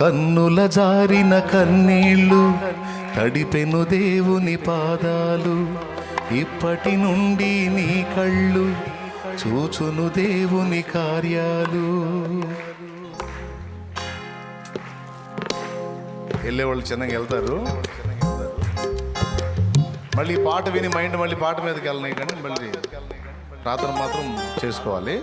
కన్నుల జారిన కన్నీళ్ళు తడిపెను దేవుని పాదాలు. ఇప్పటి నుండి నీ కళ్ళు చూచును దేవుని కార్యాలు. వెళ్ళేవాళ్ళు చిన్నగా వెళ్తారు. మళ్ళీ పాట విని మైండ్ మళ్ళీ పాట మీదకి వెళ్ళినాయి కానీ మళ్ళీ ప్రార్థన మాత్రం చేసుకోవాలి.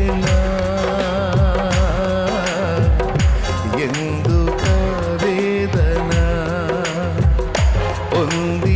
Oh,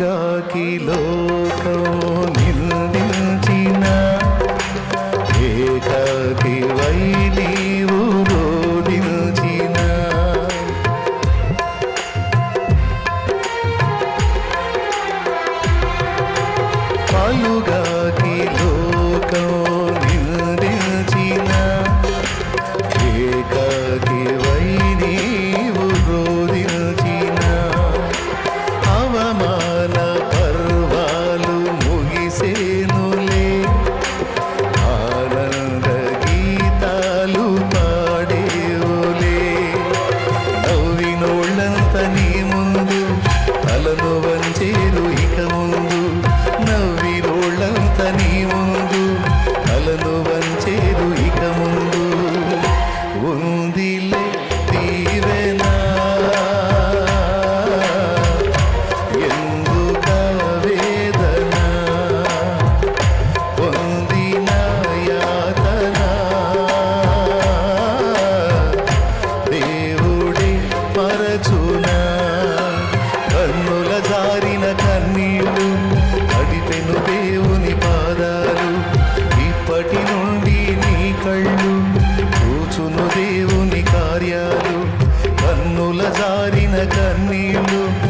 గాకి లోకం నిందించిన ఏకాకి వై నీవు రోధించిన పలుగాకి లోకం తలచున కన్నుల జారిన కన్నీళ్ళు అడిపెను దేవుని పాదాలు. ఇప్పటి నుండి నీ కళ్ళు కూచును దేవుని కార్యాలు. కన్నుల జారిన కన్నీళ్ళు